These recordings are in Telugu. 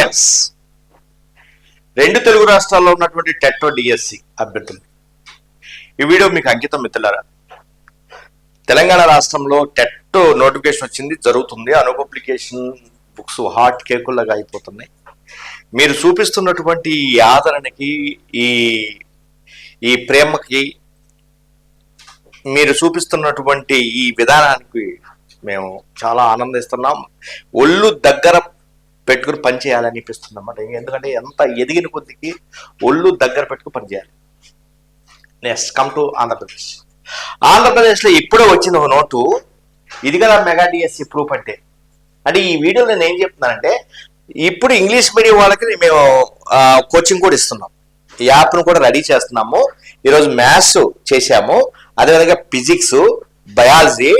అలయన్స్ రెండు తెలుగు రాష్ట్రాల్లో ఉన్నటువంటి టెట్టో డిఎస్సి అభ్యర్థులు ఈ వీడియో మీకు అంకితం మిత్రులారా తెలంగాణ రాష్ట్రంలో టెట్టో నోటిఫికేషన్ వచ్చింది జరుగుతుంది అను పబ్లికేషన్ బుక్స్ హాట్ కేకుల్లాగా అయిపోతున్నాయి మీరు చూపిస్తున్నటువంటి ఈ ఆదరణకి ఈ ఈ ప్రేమకి మీరు చూపిస్తున్నటువంటి ఈ విధానానికి మేము చాలా ఆనందిస్తున్నాం ఒళ్ళు దగ్గర పెట్టుకుని పని చేయాలని అనిపిస్తుంది అనమాట ఎందుకంటే ఎంత ఎదిగిన కొద్దికి ఒళ్ళు దగ్గర పెట్టుకుని పనిచేయాలి నెక్స్ట్ కమ్ టు ఆంధ్రప్రదేశ్ ఆంధ్రప్రదేశ్లో ఇప్పుడే వచ్చింది ఒక నోటు ఇది కదా మెగా డిఎస్సి ప్రూఫ్ అంటే అంటే ఈ వీడియోలో నేను ఏం చెప్తున్నానంటే ఇప్పుడు ఇంగ్లీష్ మీడియం వాళ్ళకి మేము కోచింగ్ కూడా ఇస్తున్నాం ఈ యాప్ను కూడా రెడీ చేస్తున్నాము ఈరోజు మ్యాథ్స్ చేశాము అదేవిధంగా ఫిజిక్స్ బయాలజీ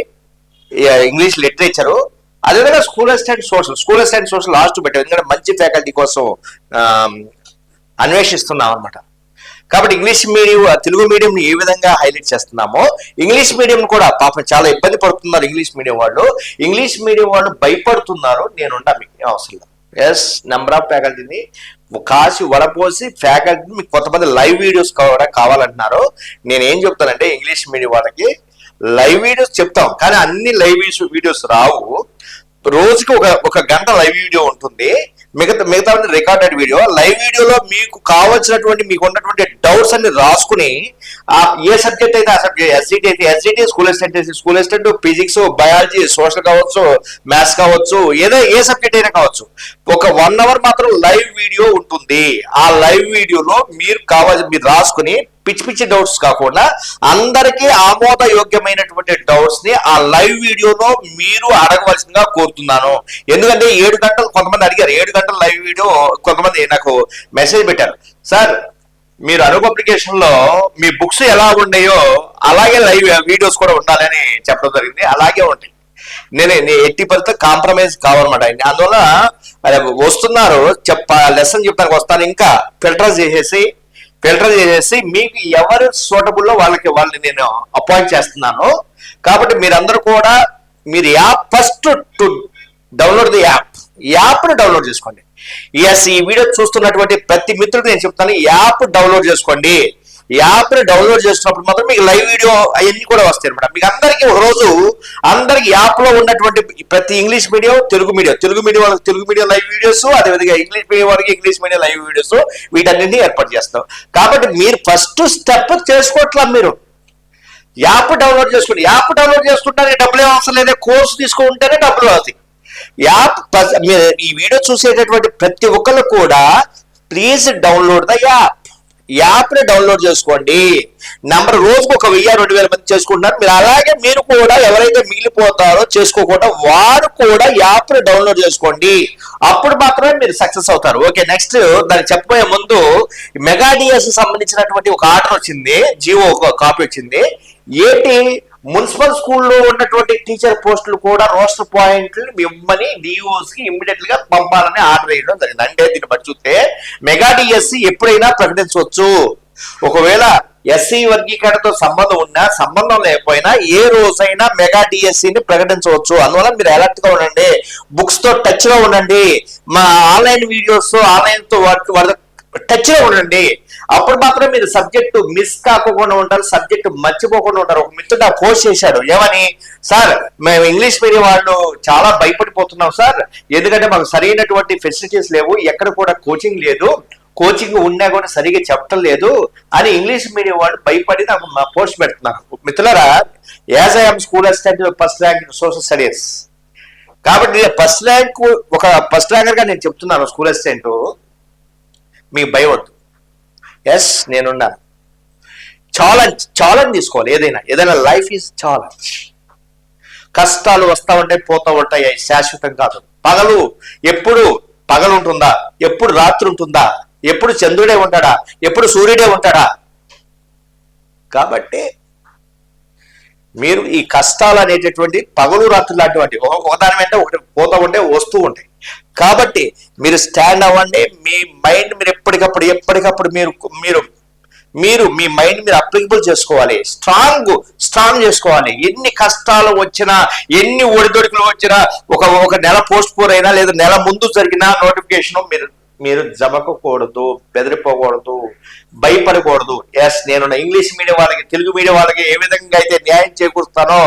ఇంగ్లీష్ లిటరేచరు అదేవిధంగా school and social school and social last పెట్టాం ఎందుకంటే మంచి ఫ్యాకల్టీ కోసం అన్వేషిస్తున్నాం అనమాట కాబట్టి ఇంగ్లీష్ మీడియం తెలుగు మీడియంని ఏ విధంగా హైలైట్ చేస్తున్నామో ఇంగ్లీష్ మీడియం కూడా పాపం చాలా ఇబ్బంది పడుతున్నారు ఇంగ్లీష్ మీడియం వాళ్ళు ఇంగ్లీష్ మీడియం వాళ్ళు భయపడుతున్నారు నేను మీకు అవసరం ఎస్ నెంబర్ ఆఫ్ ఫ్యాకల్టీని కాసి వడపోసి ఫ్యాకల్టీని మీకు కొంతమంది లైవ్ వీడియోస్ కూడా కావాలంటున్నారు నేను ఏం చెప్తానంటే ఇంగ్లీష్ మీడియం వాళ్ళకి లైవ్ వీడియోస్ చెప్తాం కానీ అన్ని లైవ్ వీడియోస్ రావు రోజుకి ఒక ఒక గంట లైవ్ వీడియో ఉంటుంది మిగతా మిగతా రికార్డెడ్ వీడియో లైవ్ వీడియోలో మీకు కావాల్సినటువంటి మీకు ఉన్నటువంటి డౌట్స్ అన్ని రాసుకుని ఆ ఏ సబ్జెక్ట్ అయితే ఆ సబ్జెక్ట్ ఎస్సిటీ అయితే ఎస్సిటీ స్కూల్ అసిస్టెంట్ అయితే school assistant physics biology social కావచ్చు మ్యాథ్స్ కావచ్చు ఏదో ఏ సబ్జెక్ట్ అయినా కావచ్చు ఒక వన్ అవర్ మాత్రం లైవ్ వీడియో ఉంటుంది ఆ లైవ్ వీడియోలో మీరు కావాల్సి మీరు రాసుకుని పిచ్చి పిచ్చి డౌట్స్ కాకుండా అందరికీ ఆమోదయోగ్యమైనటువంటి డౌట్స్ ని ఆ లైవ్ వీడియోలో మీరు అడగవలసిందిగా కోరుతున్నాను ఎందుకంటే ఏడు గంటలు కొంతమంది అడిగారు ఏడు గంటల లైవ్ వీడియో కొంతమంది నాకు మెసేజ్ పెట్టారు సార్ మీరు అరుగు అప్లికేషన్ లో మీ బుక్స్ ఎలా ఉన్నాయో అలాగే లైవ్ వీడియోస్ కూడా ఉండాలని చెప్పడం జరిగింది అలాగే ఉంటాయి నేను ఎట్టి పరిస్థితి కాంప్రమైజ్ కావాలన్నమాట అందువల్ల వస్తున్నారు చెప్ప లెసన్ చెప్పడానికి వస్తాను ఇంకా ఫిల్టర్ చేసేసి ఫిల్టర్ చేసేసి మీకు ఎవరు సూటబుల్లో వాళ్ళకి వాళ్ళని నేను అపాయింట్ చేస్తున్నాను కాబట్టి మీరందరూ కూడా మీరు app first to download the app యాప్ని డౌన్లోడ్ చేసుకోండి ఎస్ ఈ వీడియో చూస్తున్నటువంటి ప్రతి మిత్రుడు నేను చెప్తాను యాప్ డౌన్లోడ్ చేసుకోండి యాప్ని డౌన్లోడ్ చేసినప్పుడు మాత్రం మీకు లైవ్ వీడియో అవన్నీ కూడా వస్తాయి అనమాట మీకు అందరికీ రోజు అందరికి యాప్లో ఉన్నటువంటి ప్రతి English medium Telugu medium Telugu medium వాళ్ళకి తెలుగు మీడియం లైవ్ వీడియోస్ అదేవిధంగా ఇంగ్లీష్ మీడియం వాళ్ళకి ఇంగ్లీష్ మీడియం లైవ్ వీడియోస్ వీటన్నింటినీ ఏర్పాటు చేస్తాం కాబట్టి మీరు ఫస్ట్ స్టెప్ చేసుకోవట్లా మీరు యాప్ డౌన్లోడ్ చేసుకుని యాప్ డౌన్లోడ్ చేసుకుంటే డబ్బులు అవసరం లేదా కోర్సు తీసుకుంటేనే డబ్బులు అవుతాయి యాప్ ఈ వీడియో చూసేటటువంటి ప్రతి ఒక్కరు కూడా ప్లీజ్ డౌన్లోడ్ ద యాప్ యాప్ని డౌన్లోడ్ చేసుకోండి నెంబర్ రోజుకు ఒక వెయ్యి రెండు వేల మంది చేసుకుంటున్నారు మీరు అలాగే మీరు కూడా ఎవరైతే మిగిలిపోతారో చేసుకోకుండా వారు కూడా యాప్ని డౌన్లోడ్ చేసుకోండి అప్పుడు మాత్రమే మీరు సక్సెస్ అవుతారు ఓకే నెక్స్ట్ దానికి చెప్పబోయే ముందు మెగాడియస్ సంబంధించినటువంటి ఒక ఆర్డర్ వచ్చింది జియో ఒక కాపీ వచ్చింది ఏంటి మున్సిపల్ స్కూల్లో ఉన్నటువంటి టీచర్ పోస్టులు కూడా రోస్టర్ పాయింట్లు మిమ్మల్ని డిఓస్కి e ఇమ్మీడియట్ గా పంపాలని ఆర్డర్ వేయడం జరిగింది అంటే దీన్ని బట్టి చూస్తే మెగా డిఎస్సి e e ఎప్పుడైనా ప్రకటించవచ్చు ఒకవేళ ఎస్సీ వర్గీకరణతో సంబంధం ఉన్నా సంబంధం లేకపోయినా ఏ రోజైనా మెగా డిఎస్సిని ప్రకటించవచ్చు అందువల్ల మీరు అలర్ట్ గా ఉండండి బుక్స్ తో టచ్ లో ఉండండి మా ఆన్లైన్ వీడియోస్ ఆన్లైన్ తో టచ్ లో ఉండండి అప్పుడు మాత్రం మీరు సబ్జెక్ట్ మిస్ కాకుండా ఉంటారు సబ్జెక్ట్ మర్చిపోకుండా ఉంటారు ఒక మిత్రుడు పోస్ట్ చేశాడు ఏమని సార్ మేము ఇంగ్లీష్ మీడియం వాళ్ళు చాలా భయపడిపోతున్నాం సార్ ఎందుకంటే మాకు సరైనటువంటి ఫెసిలిటీస్ లేవు ఎక్కడ కూడా కోచింగ్ లేదు కోచింగ్ ఉన్నా కూడా సరిగా చెప్పటం లేదు అని ఇంగ్లీష్ మీడియం వాళ్ళు భయపడి నాకు మా పోస్ట్ పెడుతున్నారు మిత్రులరా as I'm school assistant first rank social studies కాబట్టి ఫస్ట్ ర్యాంక్ ఒక ఫస్ట్ ర్యాంకర్గా నేను చెప్తున్నాను స్కూల్ అసిస్టెంట్ మీకు భయవద్దు ఎస్ నేనున్నా ఛాలెంజ్ ఛాలెంజ్ తీసుకోవాలి ఏదైనా ఏదైనా లైఫ్ ఈజ్ ఛాలెంజ్ కష్టాలు వస్తూ ఉంటాయి పోతూ ఉంటాయి శాశ్వతం కాదు పగలు ఎప్పుడు పగలు ఉంటుందా ఎప్పుడు రాత్రి ఉంటుందా ఎప్పుడు చంద్రుడే ఉంటాడా ఎప్పుడు సూర్యుడే ఉంటాడా కాబట్టి మీరు ఈ కష్టాలు అనేటటువంటి పగలు రాత్రి లాంటివంటి ఒకదాని వెంట ఒకటి పోతా ఉంటే వస్తూ ఉంటాయి కాబట్టి మీరు స్టాండ్ అవ్వండి మీ మైండ్ మీరు ఎప్పటికప్పుడు ఎప్పటికప్పుడు మీరు మీరు మీరు మీ మైండ్ మీరు అప్లికబుల్ చేసుకోవాలి స్ట్రాంగ్ స్ట్రాంగ్ చేసుకోవాలి ఎన్ని కష్టాలు వచ్చినా ఎన్ని ఒడిదొడికులు వచ్చినా ఒక ఒక నెల పోస్ట్ పోర్ అయినా లేదా నెల ముందు జరిగిన నోటిఫికేషన్ మీరు మీరు జమకూడదు బెదిరిపోకూడదు భయపడకూడదు ఎస్ నేను ఇంగ్లీష్ మీడియం వాళ్ళకి తెలుగు మీడియం వాళ్ళకి ఏ విధంగా అయితే న్యాయం చేకూరుస్తానో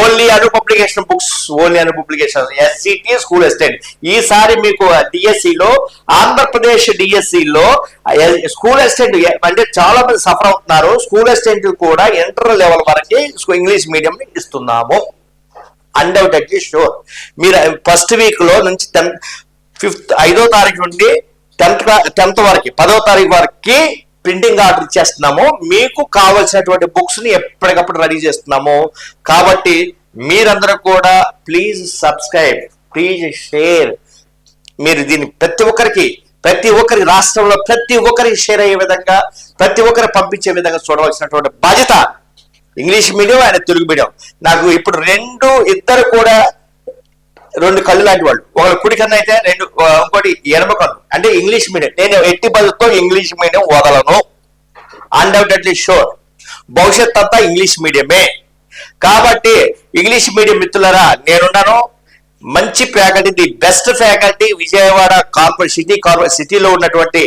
only Anu publication books only Anu publication SGT school assistant ఈసారి మీకు డిఎస్సిలో e ఆంధ్రప్రదేశ్ డిఎస్సిలో స్కూల్ ఎస్టేట్ అంటే చాలా మంది సఫర్ అవుతున్నారు స్కూల్ ఎస్టేట్ కూడా ఇంటర్ లెవెల్ వరకు ఇంగ్లీష్ మీడియం ఇస్తున్నాము అన్డౌటెడ్లీ షూర్ మీరు ఫస్ట్ వీక్లో నుంచి టెన్త్ ఫిఫ్త్ ఐదో తారీఖు నుండి టెన్త్ టెన్త్ వరకు పదో తారీఖు వరకు ప్రింటింగ్ ఆర్డర్ ఇచ్చేస్తున్నాము మీకు కావలసినటువంటి బుక్స్ని ఎప్పటికప్పుడు రెడీ చేస్తున్నాము కాబట్టి మీరందరూ కూడా ప్లీజ్ సబ్స్క్రైబ్ ప్లీజ్ షేర్ మీరు దీన్ని ప్రతి ఒక్కరికి ప్రతి ఒక్కరి రాష్ట్రంలో ప్రతి ఒక్కరికి షేర్ అయ్యే విధంగా ప్రతి ఒక్కరి పంపించే విధంగా చూడవలసినటువంటి బాధ్యత English medium and Telugu medium నాకు ఇప్పుడు రెండు ఇద్దరు కూడా రెండు కళ్ళు లాంటి వాళ్ళు ఒక కుడి కన్ను అయితే రెండు ఇంకోటి ఎడమ కన్ను అంటే ఇంగ్లీష్ మీడియం నేను ఎట్టి బదులతో ఇంగ్లీష్ మీడియం వదలను అన్డౌటెడ్లీ షోర్ భవిష్యత్ అంతా ఇంగ్లీష్ మీడియమే కాబట్టి ఇంగ్లీష్ మీడియం మిత్రులరా నేనున్నాను మంచి faculty the best faculty Vijayawada corporate city corporate సిటీలో ఉన్నటువంటి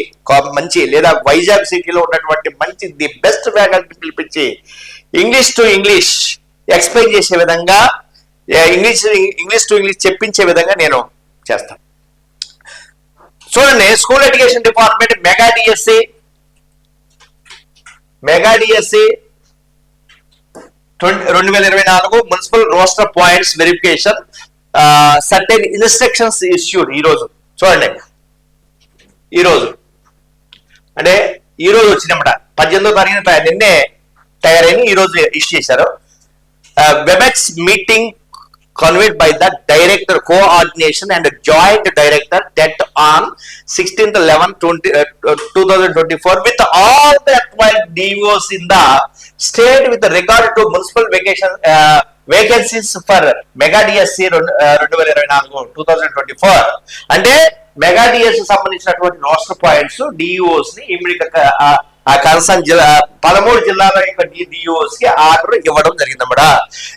మంచి లేదా వైజాగ్ సిటీలో ఉన్నటువంటి మంచి ది బెస్ట్ ఫ్యాకల్టీ పిలిపించి ఇంగ్లీష్ టు ఇంగ్లీష్ ఎక్స్ప్లెయిన్ చేసే విధంగా ఇంగ్లీష్ ఇంగ్లీష్ టు ఇంగ్లీష్ చెప్పించే విధంగా నేను చేస్తాను చూడండి school education department mega DSC mega DSC రెండు వేల ఇరవై నాలుగు municipal roster points verification certain instructions issued రోజు చూడండి ఈరోజు అంటే ఈరోజు వచ్చినమాట పద్దెనిమిదో తారీఖున నిన్నే తయారైన ఈ రోజు ఇష్యూ చేశారు Webex meeting conveyed by the director coordination and joint director that on 16th 11 20, uh, 2024 with all the acquired DOs in the state with regard to municipal vacation uh, vacancies for mega DSC రెండు రెండు వేల ఇరవై నాలుగు టూ థౌజండ్ ట్వంటీ ఫోర్ అంటే మెగా డిఎస్సి సంబంధించినటువంటి రోస్టర్ పాయింట్స్ డిఈఓస్ ని ఇమ్మీడియట్ ఆ కన్సర్న్ జిల్లా పదమూడు జిల్లాల యొక్క డిఈఓస్ కి ఆర్డర్ ఇవ్వడం జరిగిందన్నమాట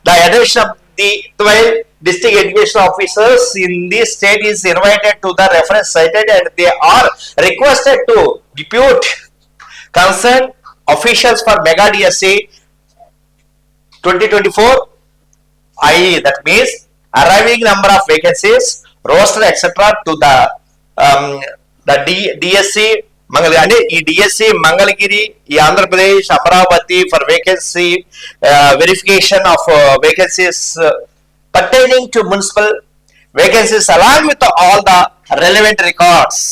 the addition the 12 district education officers in the state is invited to the reference cited and they are requested to depute concerned officials for mega DSA 2024 i.e. that means arriving number of vacancies roster etc to the um, the D, DSC మంగళ అంటే ఈ డిఎస్సి మంగళగిరి ఈ Andhra Pradesh Amaravati for vacancy verification of vacancies pertaining to municipal vacancies along with all the relevant records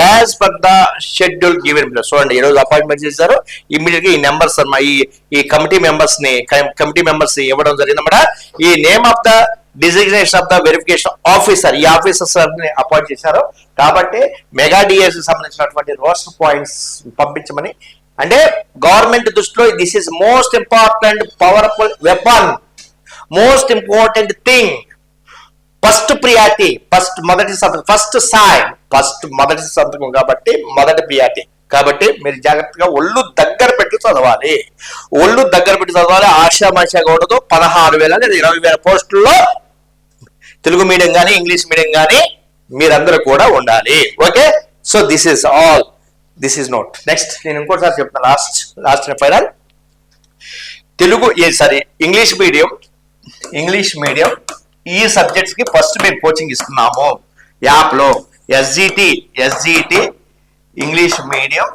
as per the schedule given plus చూడండి ఈ రోజు అపాయింట్మెంట్ చేశారు ఇమ్మీడియట్ గా ఈ నెంబర్స్ ఈ ఈ కమిటీ మెంబర్స్ ని కమిటీ మెంబర్స్ ఇవ్వడం జరిగిందన్నమాట ఈ name of the designation of the verification officer ఈ ఆఫీసర్ ని అపాయింట్ చేశారు కాబట్టి మెగా డిఎస్ సంబంధించినటువంటి రోస్టర్ పాయింట్స్ పంపించమని అంటే గవర్నమెంట్ దృష్టిలో this is most important powerful weapon most important thing first priority first మొదటి సంతకం ఫస్ట్ సాయ్ ఫస్ట్ మొదటి సంతకం కాబట్టి మొదటి ప్రియారిటీ కాబట్టి మీరు జాగ్రత్తగా ఒళ్ళు దగ్గర పెట్టి చదవాలి ఒళ్ళు దగ్గర పెట్టి చదవాలి ఆశామాషా ఉండదు పదహారు వేల లేదా ఇరవై వేల పోస్టుల్లో తెలుగు మీడియం కానీ ఇంగ్లీష్ మీడియం కానీ మీరందరూ కూడా ఉండాలి okay so this is all this is note next నేను ఇంకోసారి చెప్తాను last last final Telugu sorry English medium English medium ఈ సబ్జెక్ట్స్కి ఫస్ట్ మేము కోచింగ్ ఇస్తున్నాము యాప్లో ఎస్జిటి ఎస్జిటి ఇంగ్లీష్ మీడియం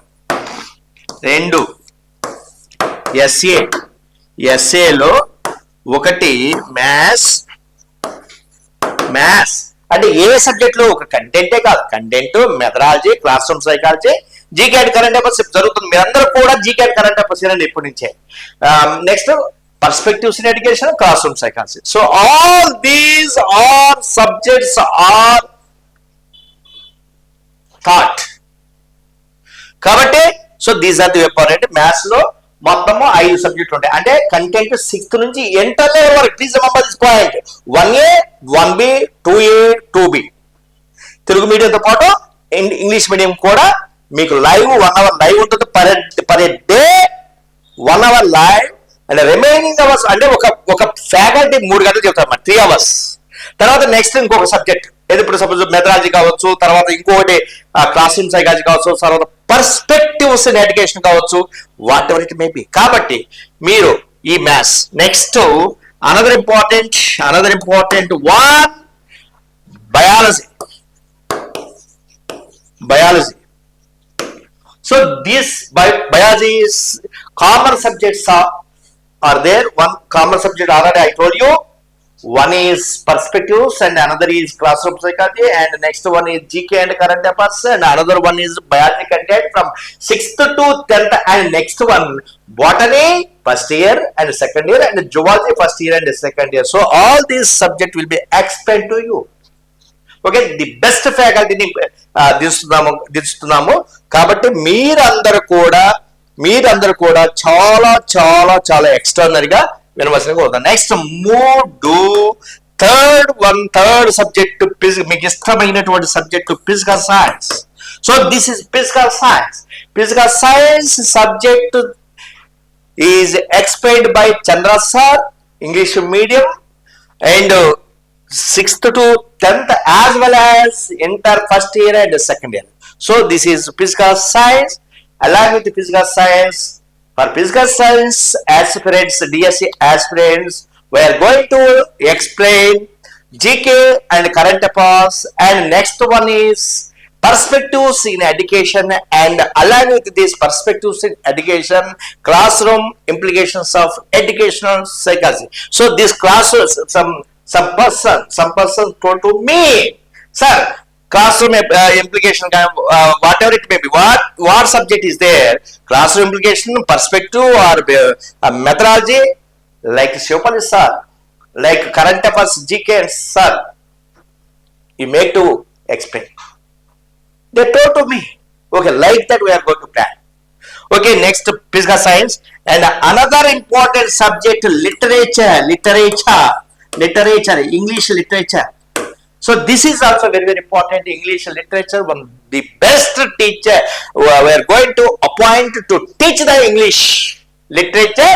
రెండు ఎస్ఏ ఎస్ఏలో ఒకటి మ్యాథ్స్ మ్యాథ్స్ అంటే ఏ సబ్జెక్ట్ లో ఒక కంటెంటే కాదు content methodology class room psychology జీకేట్ current affairs జరుగుతుంది మీరందరూ కూడా జీకేట్ కరెంట్ అఫర్స్ అనేది ఇప్పటి నుంచే next perspectives in education classroom psychology so all these are subjects are taught కాబట్టి so these are the important maths లో మొత్తము ఐదు సబ్జెక్టులు ఉంటాయి అంటే కంటెంట్ సిక్స్త్ నుంచి ఎంటర్లే వరకు please remember this point one A one B two A two B Telugu మీడియంతో పాటు ఇంగ్లీష్ మీడియం కూడా మీకు లైవ్ వన్ అవర్ లైవ్ ఉంటుంది per per day one hour live and remaining hours అంటే ఒక ఒక ఫ్యాకల్టీ మూడు గంటలు చెప్తారు త్రీ అవర్స్ తర్వాత నెక్స్ట్ ఇంకొక సబ్జెక్ట్ ఏది ఇప్పుడు సపోజ్ మెథడాలజీ కావచ్చు తర్వాత ఇంకొకటి క్లాస్ రూమ్ సైకాలజీ కావచ్చు తర్వాత పర్స్పెక్టివ్స్ ఇన్ ఎడ్యుకేషన్ కావచ్చు వాట్ ఎవర్ ఇట్ మేబీ కాబట్టి మీరు ఈ maths next another important another important one biology biology so this biology common subjects are there one common subject already I told you one is perspectives and another is classroom psychology and next one is GK and current affairs and another one is biology content from sixth to tenth and next one botany first year and second year and zoology first year and second year so all these subject will be explain to you okay the best ఫ్యాకల్టీని దిస్తున్నాము దిస్తున్నాము కాబట్టి మీరందరూ కూడా మీరందరూ కూడా చాలా చాలా చాలా ఎక్స్ట్రానరీగా వినవలసిన next move to third one third subject మీకు ఇష్టమైనటువంటి subject physical science so this is physical science physical science subject is explained by Chandra sir English medium and sixth to tenth as well as inter first year and second year so this is physical science along with physical science for physical science aspirants, DSC aspirants, we are going to explain GK and current affairs and next one is perspectives in education and aligned with these perspectives in education classroom implications of educational psychology so this class some some person some person told to me sir classroom uh, implication uh, whatever it may be what what subject is there classroom implication perspective or uh, methodology like shivapalli sir like current affairs gk sir you make to explain they told to me okay like that we are going to plan okay next physics science and another important subject literature literature literature english literature So this is also very, very important English literature. One the best teacher we are going to appoint to teach the English literature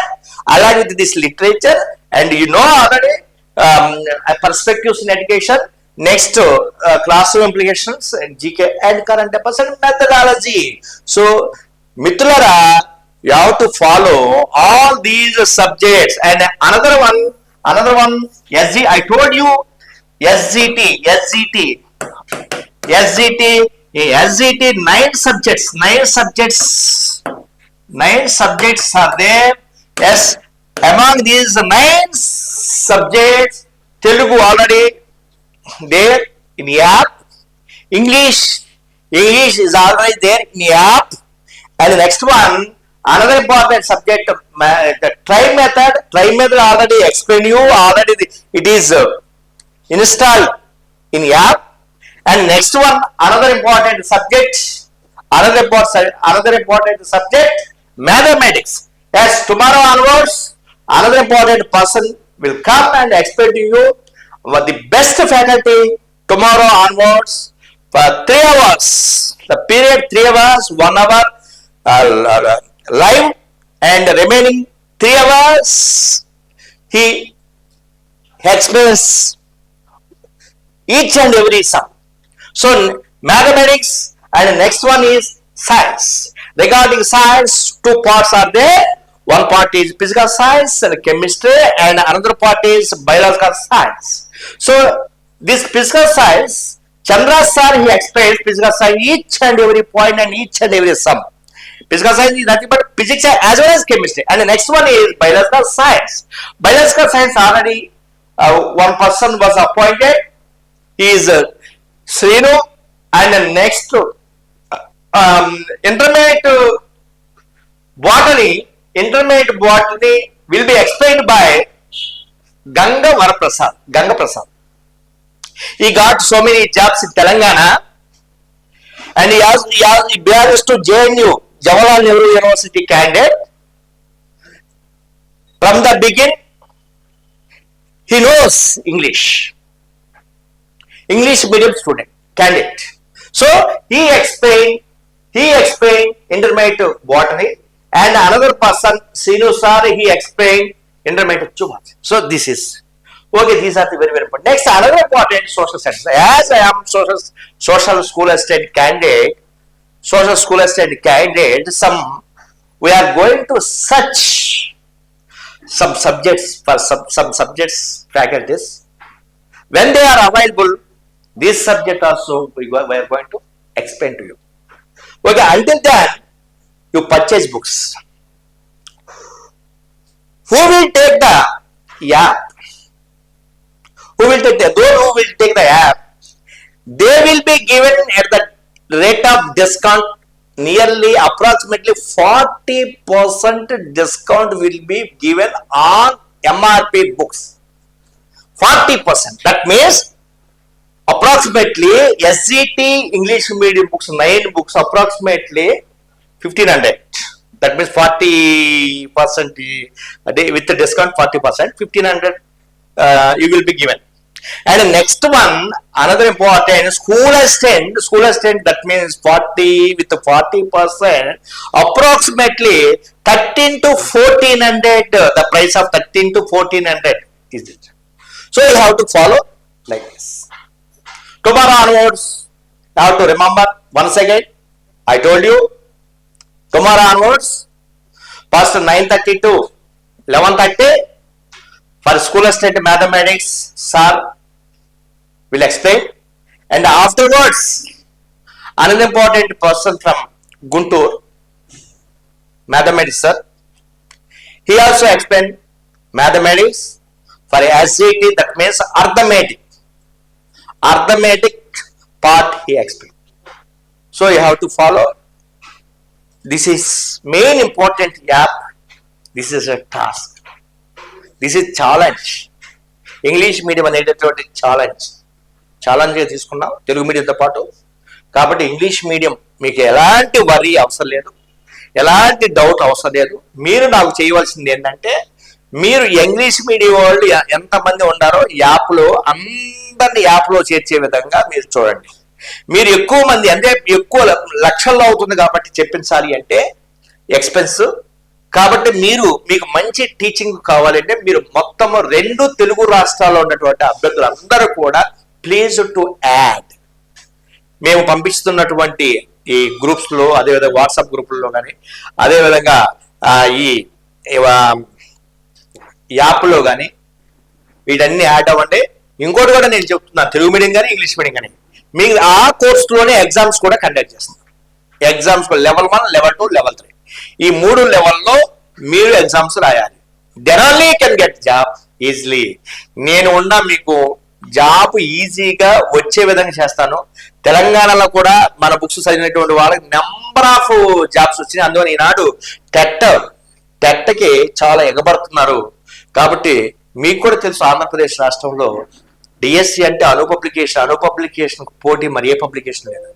along with this literature. And you know already um, perspectives in education. Next, uh, classroom implications, and GK and current affairs and methodology. So, Mitulara, you have to follow all these subjects. And another one, another one, yes, I told you SGT, SGT, SGT, SGT, nine subjects, nine subjects, nine subjects are there. Yes, among these nine subjects, Telugu already there in app, English, English is already there in app, and the next one, another important subject, the try method, try method already explain you, already the, it is uh, install in app and next one another important subject another important another important subject mathematics as tomorrow onwards another important person will come and explain to you what the best faculty tomorrow onwards for three hours the period three hours one hour uh, uh live and remaining three hours he explains each and every sum. So mathematics and the next one is science. Regarding science, two parts are there. One part is physical science and chemistry and another part is biological science. So this physical science, Chandra sir, he explains physical science each and every point and each and every sum. Physical science is nothing but physics as well as chemistry. And the next one is biological science. Biological science already uh, one person was appointed he is uh, Srinu and next uh, um, intermediate botany, intermediate botany will be explained by Ganga Varaprasad, Ganga Prasad. He got so many jobs in Telangana and he, has, he, has, he belongs to JNU, Jawaharlal Nehru University candidate. From the beginning, he knows English. English medium student, candidate. So he explained, he explained intermediate botany and another person, Sinu sir, he explained intermediate much. So this is, okay, these are the very, very important. Next, another important social science. As I am social, social school assistant candidate, social school assistant candidate, some, we are going to search some subjects for some, some subjects faculties when they are available this subject also we, go, we are going to explain to you. Okay, until then, you purchase books. Who will take the app? Who will take the those who will take the app? They will be given at the rate of discount nearly approximately 40 percent discount will be given on MRP books. 40 percent. That means Approximately SET English medium books, 9 books, approximately 1,500. That means 40% uh, with the discount, 40%, 1,500 uh, you will be given. And next one, another important school assistant, that means 40 with the 40%, approximately 13 to 1400. The price of 13 to 1400 is it? So you have to follow like this. Tomorrow onwards, now to remember once again, I told you, tomorrow onwards, first 9.30 to 11.30, for school state mathematics, sir will explain. And afterwards, another important person from Guntur, mathematics sir, he also explained mathematics for SGT, that means arithmetic. arithmetic part he explained. So you have to follow This is main important app This is a task this is challenge English medium అనేటటువంటి ఛాలెంజ్ ఛాలెంజ్గా తీసుకున్నాం తెలుగు మీడియంతో పాటు కాబట్టి ఇంగ్లీష్ మీడియం మీకు ఎలాంటి వరి అవసరం లేదు ఎలాంటి డౌట్ అవసరం లేదు మీరు నాకు చేయవలసింది ఏంటంటే మీరు ఇంగ్లీష్ మీడియం వాళ్ళు ఎంతమంది ఉన్నారో యాప్లో అందరిని యాప్లో చేర్చే విధంగా మీరు చూడండి మీరు ఎక్కువ మంది అంటే ఎక్కువ లక్షల్లో అవుతుంది కాబట్టి చెప్పించాలి అంటే ఎక్స్పెన్స్ కాబట్టి మీరు మీకు మంచి టీచింగ్ కావాలంటే మీరు మొత్తం రెండు తెలుగు రాష్ట్రాల్లో ఉన్నటువంటి అభ్యర్థులు అందరూ కూడా ప్లీజ్ టు యాడ్ మేము పంపిస్తున్నటువంటి ఈ గ్రూప్స్లో అదేవిధంగా వాట్సాప్ గ్రూపుల్లో కానీ అదేవిధంగా ఈ యాప్లో కానీ వీటన్ని యాడ్ అవ్వండి ఇంకోటి కూడా నేను చెప్తున్నా తెలుగు మీడియం కానీ ఇంగ్లీష్ మీడియం కానీ మీకు ఆ కోర్సులోనే ఎగ్జామ్స్ కూడా కండక్ట్ చేస్తున్నారు exams level one level two level three ఈ మూడు లెవెల్లో మీరు ఎగ్జామ్స్ రాయాలి Denali can get job easily నేను ఉన్న మీకు జాబ్ ఈజీగా వచ్చే విధంగా చేస్తాను తెలంగాణలో కూడా మన బుక్స్ చదివినటువంటి వాళ్ళకి నెంబర్ ఆఫ్ జాబ్స్ వచ్చినాయి అందువల్ల ఈనాడు టెట్ టెట్కి చాలా ఎగబడుతున్నారు కాబట్టి మీకు కూడా తెలుసు ఆంధ్రప్రదేశ్ రాష్ట్రంలో డిఎస్సి e అంటే అనుపబ్లికేషన్ అనుపబ్లికేషన్ పోటీ మరి ఏ పబ్లికేషన్ లేదు